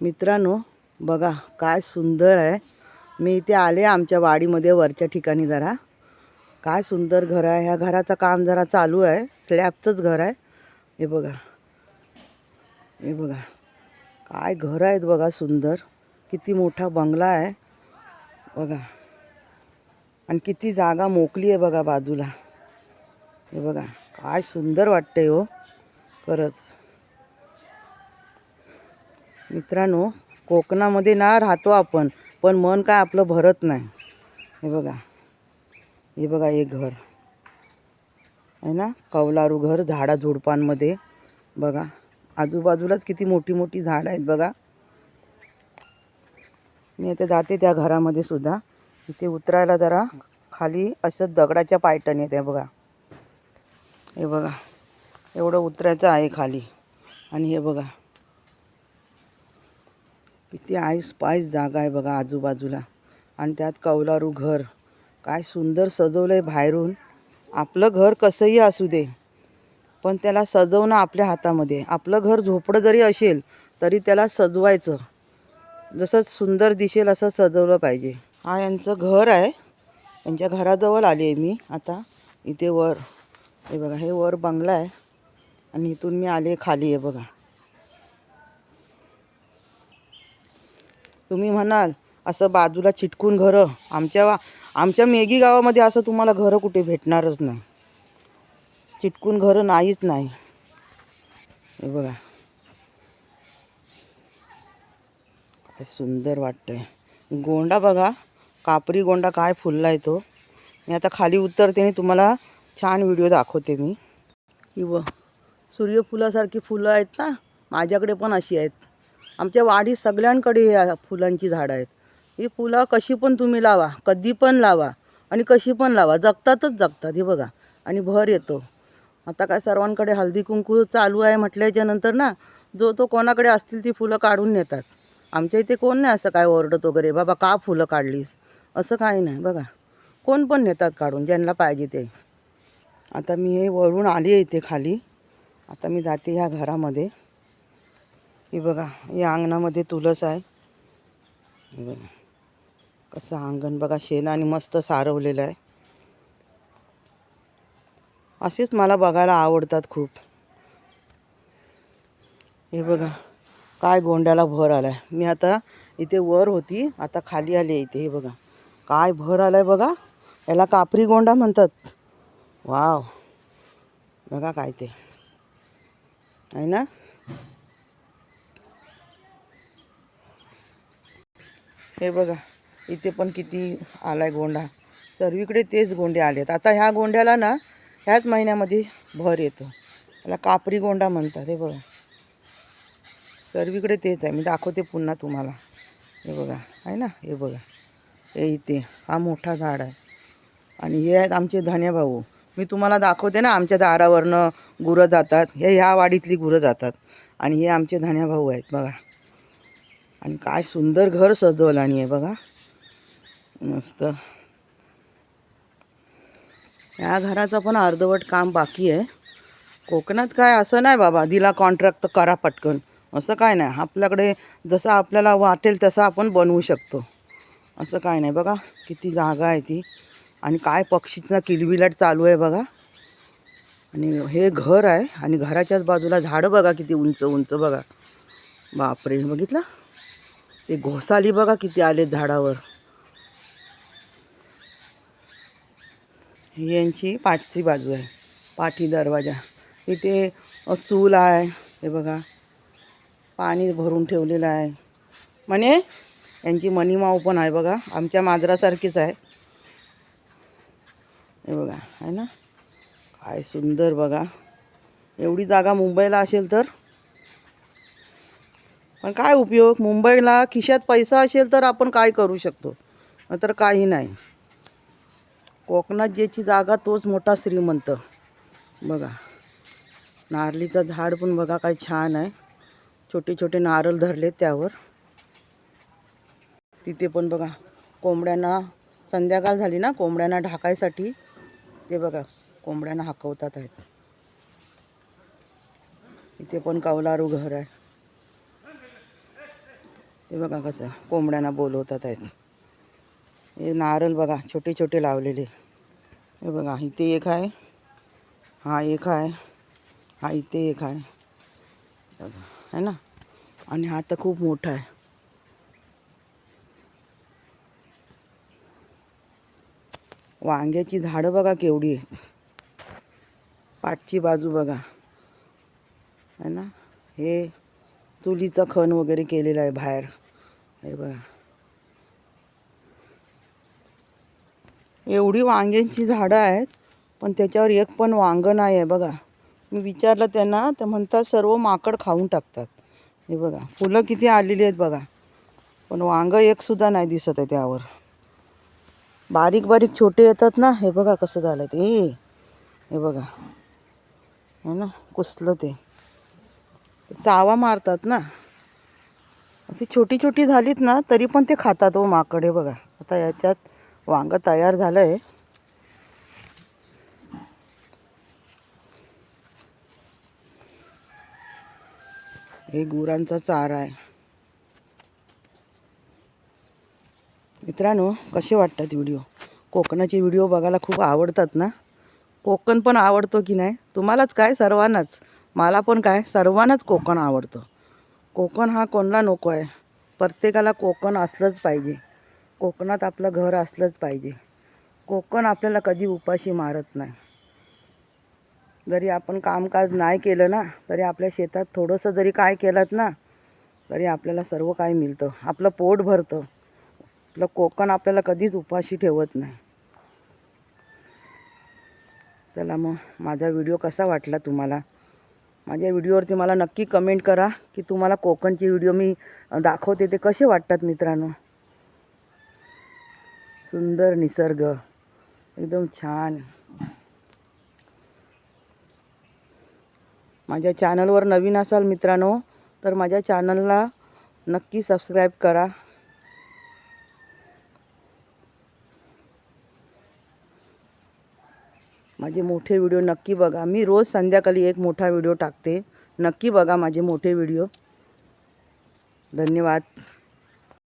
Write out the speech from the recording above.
मित्रांनो बघा काय सुंदर आहे. मी इथे आले आमच्या वाडीमध्ये वरच्या ठिकाणी जरा. काय सुंदर घर आहे. ह्या घराचं काम जरा चालू आहे. स्लॅबचंच घर आहे. हे बघा. हे बघा. काय घर आहेत बघा सुंदर. किती मोठा बंगला आहे. बघा. आणि किती जागा मोकली आहे बघा बाजूला. हे बघा. काय सुंदर वाटतंय हो. खरंच. मित्रांनो कोकणामध्ये ना राहतो आपण पण मन काय आपलं भरत नाही. हे बघा. हे बघा हे घर. आहे ना? कौलारू घर झाडा झुडपांमध्ये. बघा. आजूबाजूलाच किती मोठी मोठी झाडं आहेत बघा. मी आता जाते त्या घरामध्ये सुद्धा. इथे उतरायला जरा खाली असं दगडाच्या पायटण येते बघा. हे बघा. एवढं उतरायचं आहे खाली. आणि हे बघा. किती आईस पायस जागा आहे बघा आजूबाजूला. आणि त्यात कौलारू घर. काय सुंदर सजवलं आहे बाहेरून. आपलं घर कसंही असू दे पण त्याला सजवणं आपल्या हातामध्ये. आपलं घर झोपडं जरी असेल तरी त्याला सजवायचं. जसं सुंदर दिसेल असं सजवलं पाहिजे. हा यांचं घर आहे. यांच्या घराजवळ आली आहे मी आता. इथे वर. हे बघा हे वर बंगला आहे. आणि इथून मी आले खाली आहे बघा. तुम्ही म्हणाल असं बाजूला चिटकून घरं. आमच्या वा- आमच्या मेगी गावामध्ये असं तुम्हाला घरं कुठे भेटणारच नाही. चिटकून घरं नाहीच नाही. हे बघा. काय सुंदर वाटतंय. गोंडा बघा. कापरी गोंडा काय फुलला आहे तो. मी आता खाली उतरते आणि तुम्हाला छान व्हिडिओ दाखवते मी. इव. सूर्यफुलासारखी फुलं आहेत ना? माझ्याकडे पण अशी आहेत. आमच्या वाडी सगळ्यांकडे फुलांची झाडं आहेत. ही फुलं कशी पण तुम्ही लावा कधी पण लावा आणि कशी पण लावा जगतातच जगतात हे बघा. आणि भर येतो. आता काय सर्वांकडे हळदी कुंकू चालू आहे म्हटल्याच्या नंतर ना जो तो कोणाकडे असतील ती फुलं काढून नेतात. आमच्या इथे कोण नाही असं काय ओरडत वगैरे बाबा का फुलं काढलीस? असं काही नाही बघा. कोण पण नेतात काढून ज्यांना पाहिजे ते. आता मी हे वळून आली आहे इथे खाली. आता मी जाते ह्या घरामध्ये. हे बघा या अंगणामध्ये तुळस आहे. बघा कसं अंगण बघा शेणाने मस्त सारवलेलं आहे. असेच मला बघायला आवडतात खूप. हे बघा काय गोंड्याला भर आलाय. मी आता इथे वर होती आता खाली आली आहे इथे हे बघा. काय भर आलाय बघा. याला कापरी गोंडा म्हणतात. वाव. बघा काय ते. आहे ना? हे बघा इथे पण किती आलाय गोंडा. सर्वीकडे तेच गोंडे आहेत आता ह्या गोंड्याला ना ह्याच महिन्यामध्ये भर येतो. त्याला कापरी गोंडा म्हणतात हे बघा. सर्वीकडे तेच आहे. मी दाखवते पुन्हा तुम्हाला. हे बघा आहे ना? हे बघा. हे इथे हा मोठा झाड आहे. आणि हे आहेत आमचे धन्या भाऊ. मी तुम्हाला दाखवते ना आमच्या दारावरनं गुरं जातात. हे ह्या वाडीतली गुरं जातात. आणि हे आमचे धन्या भाऊ आहेत बघा. आणि काय सुंदर घर सजवलं आणि आहे बघा. मस्त. या घराचं पण अर्धवट काम बाकी आहे. कोकणात काय असं नाही बाबा दिला कॉन्ट्रॅक्ट तर करा पटकन. असं काय नाही. आपल्याकडे जसं आपल्याला वाटेल तसं आपण बनवू शकतो. असं काय नाही बघा. किती जागा आहे ती. आणि काय पक्षीचा किलबिलाट चालू आहे बघा. आणि हे घर आहे. आणि घराच्याच बाजूला झाडं बघा किती उंच उंच बघा. बापरे. बघितलं? ते घोसाली बघा किती आले झाडावर. यांची पाठची बाजू आहे पाठी दरवाजा. इथे चूल आहे हे बघा. पाणी भरून ठेवलेलं आहे. म्हणे यांची मणिमाव पण आहे बघा आमच्या मांजरासारखीच आहे. हे बघा आहे ना? काय सुंदर बघा. एवढी जागा मुंबईला असेल तर पण काय उपयोग? मुंबईला खिशात पैसा असेल तर आपण काय करू शकतो? तर काही नाही. कोकणात ज्याची जागा तोच मोठा श्रीमंत. बघा. नारळीचं झाड पण बघा काय छान आहे. छोटे छोटे नारळ धरले त्यावर. तिथे पण बघा. कोंबड्यांना संध्याकाळ झाली ना कोंबड्यांना ढाकायसाठी. ते बघा कोंबड्यांना हाकवतात आहेत. इथे पण कौलारू घर आहे. ते बघा कसं कोंबड्यांना बोलवतात आहेत. हे नारळ बघा छोटे छोटे लावलेले. हे बघा इथे एक आहे हा एक आहे हा इथे एक आहे. बघा है ना? आणि हा तर खूप मोठा आहे. वांग्याची झाडं बघा केवढी आहेत. पाठची बाजू बघा. है ना? हे चुलीचं खण वगैरे केलेला आहे बाहेर. हे बघा. एवढी वांग्यांची झाडं आहेत पण त्याच्यावर एक पण वांगं नाही आहे बघा. मी विचारलं त्यांना तर म्हणतात सर्व माकड खाऊन टाकतात. हे बघा. फुलं किती आलेली आहेत बघा. पण वांगं एकसुद्धा नाही दिसत आहे त्यावर. बारीक बारीक छोटे येतात ना हे बघा कसं झालं ते. हे बघा. है ना कुसलं ते. चावा मारतात ना. अशी छोटी छोटी झालीत ना तरी पण ते खातात हो माकडे बघा. आता याच्यात वांगं तयार झालं आहे हे गुरांचा चारा आहे. मित्रांनो कसे वाटतात व्हिडिओ? कोकणाचे व्हिडिओ बघायला खूप आवडतात ना? कोकण पण आवडतो की नाही? तुम्हालाच काय? सर्वांनाच. मला पण काय सर्वांनाच कोकण आवडतं. कोकण हा कोणाला नको आहे. प्रत्येकाला कोकण असलंच पाहिजे. कोकणात आपलं घर असलंच पाहिजे. कोकण आपल्याला कधी उपाशी मारत नाही. जरी आपण कामकाज नाही केलं ना तरी आपल्या शेतात थोडंसं जरी काय केलं ना तरी आपल्याला सर्व काय मिळतं. आपलं पोट भरतं. आपलं कोकण आपल्याला कधीच उपाशी ठेवत नाही. चला मग माझा व्हिडिओ कसा वाटला तुम्हाला? माझ्या व्हिडिओवरती मला नक्की कमेंट करा की तुम्हाला कोकणचे व्हिडिओ मी दाखवते ते कसे वाटतात मित्रांनो. सुंदर निसर्ग. एकदम छान. माझ्या चॅनलवर नवीन असाल मित्रांनो तर माझ्या चॅनलला नक्की सबस्क्राईब करा. माझे मोठे व्हिडिओ नक्की बघा. मी रोज संध्याकाळी एक मोठा व्हिडिओ टाकते. नक्की बघा माझे मोठे व्हिडिओ. धन्यवाद.